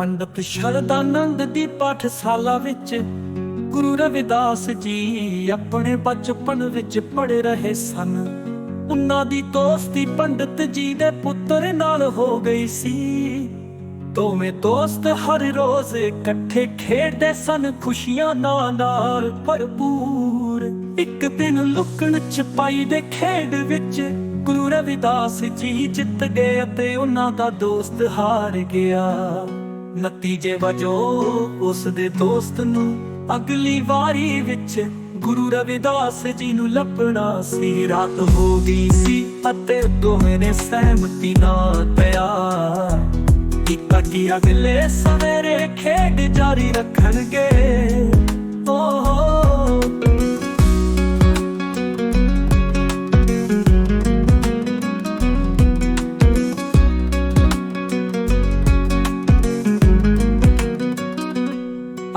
ਪੰਡਤ ਸ਼ਰਦਾਨੰਦ ਦੀ ਪਾਠਸ਼ਾਲਾ ਵਿੱਚ ਗੁਰੂ ਰਵਿਦਾਸ ਜੀ ਆਪਣੇ ਬਚਪਨ ਵਿੱਚ ਪੜ੍ਹ ਰਹੇ ਸਨ। ਉਹਨਾਂ ਦੀ ਦੋਸਤੀ ਪੰਡਤ ਜੀ ਦੇ ਪੁੱਤਰ ਨਾਲ ਹੋ ਗਈ ਸੀ। ਦੋਵੇਂ ਦੋਸਤ ਹਰ ਰੋਜ਼ ਇਕੱਠੇ ਖੇਡਦੇ ਸਨ, ਖੁਸ਼ੀਆਂ ਨਾਲ ਨਾਲ ਭਰਪੂਰ। ਇੱਕ ਦਿਨ ਲੁਕਣ ਛਪਾਈ ਦੇ ਖੇਡ ਵਿੱਚ ਗੁਰੂ ਰਵਿਦਾਸ ਜੀ ਜਿੱਤ ਗਏ ਅਤੇ ਉਹਨਾਂ ਦਾ ਦੋਸਤ ਹਾਰ ਗਿਆ। ਨਤੀਜੇ ਵਜੋਂ ਉਸ ਦੇ ਦੋਸਤ ਨੂੰ ਅਗਲੀ ਵਾਰੀ ਵਿੱਚ ਗੁਰੂ ਰਵਿਦਾਸ ਜੀ ਨੂੰ ਲੱਭਣਾ ਸੀ। ਰਾਤ ਹੋ ਗਈ ਸੀ ਅਤੇ ਦੋਵੇਂ ਨੇ ਸਹਿਮਤੀ ਨਾਲ ਪਿਆਰ ਕੀਤਾ ਕਿ ਅਗਲੇ ਸਵੇਰੇ ਖੇਡ ਜਾਰੀ ਰੱਖਣਗੇ। ਓ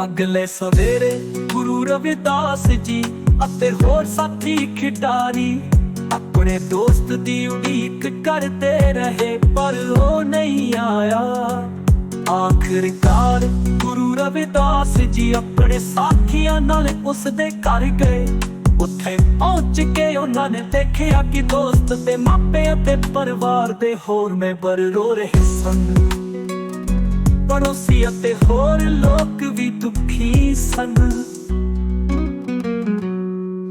ਅਗਲੇ ਸਵੇਰੇ ਗੁਰੂ ਰਵਿਦਾਸ ਜੀ ਅਤੇ ਹੋਰ ਸਾਥੀ ਖਿਡਾਰੀ। ਆਪਣੇ ਦੋਸਤ ਦੀ ਉਡੀਕ ਕਰਦੇ ਰਹੇ, ਪਰ ਉਹ ਨਹੀਂ ਆਇਆ। ਆਖਿਰਕਾਰ ਗੁਰੂ ਰਵਿਦਾਸ ਜੀ ਆਪਣੇ ਸਾਥੀਆਂ ਨਾਲ ਉਸ ਦੇ ਘਰ ਗਏ। ਉੱਥੇ ਪਹੁੰਚ ਕੇ ਉਹਨਾਂ ਨੇ ਦੇਖਿਆ ਕਿ ਦੋਸਤ ਤੇ ਮਾਪੇ ਅਤੇ ਪਰਿਵਾਰ ਦੇ ਹੋਰ ਮੈਂਬਰ ਰੋ ਰਹੇ ਸਨ। ਪੜੋਸੀ ਅਤੇ ਹੋਰ ਲੋਕ ਵੀ ਦੁਖੀ ਸਨ।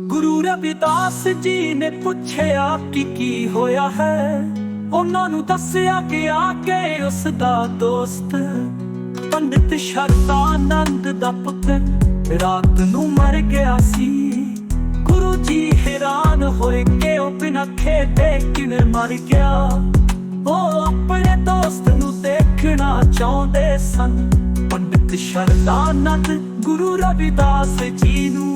ਗੁਰੂ ਰਵਿਦਾਸ ਜੀ ਨੇ ਪੁੱਛਿਆ ਕਿ ਕੀ ਹੋਇਆ ਹੈ? ਉਹਨਾਂ ਨੂੰ ਦੱਸਿਆ ਕਿ ਆ ਕੇ ਉਸ ਦਾ ਦੋਸਤ ਪੰਡਿਤ ਸ਼ਰਤਾਨੰਦ ਦਾ ਪੁੱਤਰ ਰਾਤ ਨੂੰ ਮਰ ਗਿਆ ਸੀ। ਗੁਰੂ ਜੀ ਹੈਰਾਨ ਹੋਏ ਕਿ ਉਹ ਬਿਨਾਂ ਖੇਡੇ ਕਿਵੇਂ ਮਰ ਗਿਆ। ਉਹ ਆਪਣੇ ਦੋਸਤ ਨੂੰ ਦੇਖਣਾ ਚਾਹੁੰਦੇ ਸਨ। ਪੰਡਿਤ ਸ਼ਰਦਾਨੰਦ ਗੁਰੂ ਰਵਿਦਾਸ ਜੀ ਨੂੰ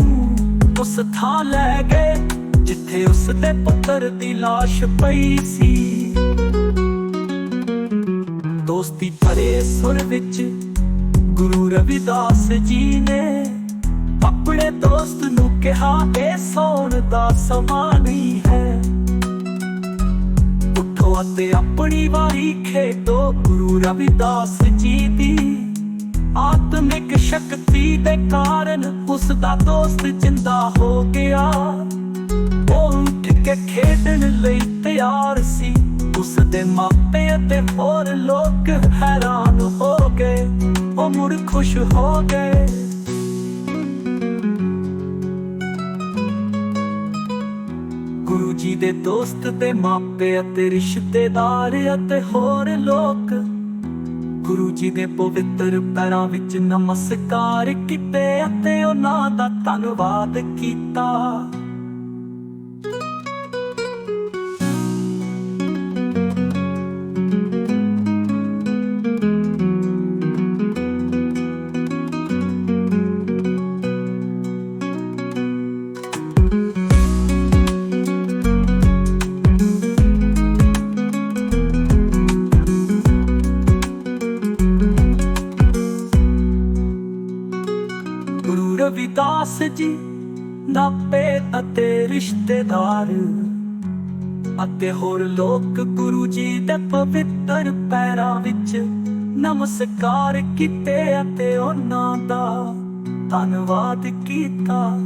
ਉਸ ਥਾਂ ਲੈ ਗਏ, ਜਿੱਥੇ ਉਸ ਦੇ ਪੁੱਤਰ ਦੀ ਲਾਸ਼ ਪਈ ਸੀ। ਦੋਸਤੀ ਭਰੇ ਸੁਰ ਵਿੱਚ ਗੁਰੂ ਰਵਿਦਾਸ ਜੀ ਨੇ ਆਪਣੇ ਦੋਸਤ ਨੂੰ ਕਿਹਾ, ਇਹ ਸੌਣ ਦਾ ਸਮਾਂ ਨਹੀਂ ਹੈ। ਅਤੇ ਆਪਣੀ ਵਾਰੀ ਖੇਡੋ, ਗੁਰੂ ਰਵਿਦਾਸ ਜੀ ਦੀ। ਆਤਮਿਕ ਸ਼ਕਤੀ ਦੇ ਕਾਰਨ ਉਸ ਦਾ ਦੋਸਤ ਜਿੰਦਾ ਹੋ ਗਿਆ। ਉਹ ਉੱਠ ਕੇ ਖੇਡਣ ਲਈ ਤਿਆਰ ਸੀ। ਉਸ ਦੇ ਮਾਪੇ ਅਤੇ ਹੋਰ ਲੋਕ ਹੈਰਾਨ ਹੋ ਗਏ। ਉਹ ਮੁੜ ਖੁਸ਼ ਹੋ ਗਏ। ਗੁਰੂ ਜੀ ਦੇ ਦੋਸਤ ਤੇ ਮਾਪੇ ਅਤੇ ਰਿਸ਼ਤੇਦਾਰ ਅਤੇ ਹੋਰ ਲੋਕ। ਗੁਰੂ ਜੀ ਦੇ ਪਵਿੱਤਰ ਪੈਰਾਂ ਵਿੱਚ ਨਮਸਕਾਰ ਕੀਤੇ ਅਤੇ ਉਹਨਾਂ ਦਾ ਧੰਨਵਾਦ ਕੀਤਾ। ਰਵਿਦਾਸ ਜੀ, ਨਾਪੇ ਅਤੇ ਰਿਸ਼ਤੇਦਾਰ। ਅਤੇ ਹੋਰ ਲੋਕ ਗੁਰੂ ਜੀ ਦੇ ਪਵਿੱਤਰ ਪੈਰਾਂ ਵਿੱਚ ਨਮਸਕਾਰ ਕੀਤੇ ਅਤੇ ਉਹਨਾਂ ਦਾ ਧੰਨਵਾਦ ਕੀਤਾ।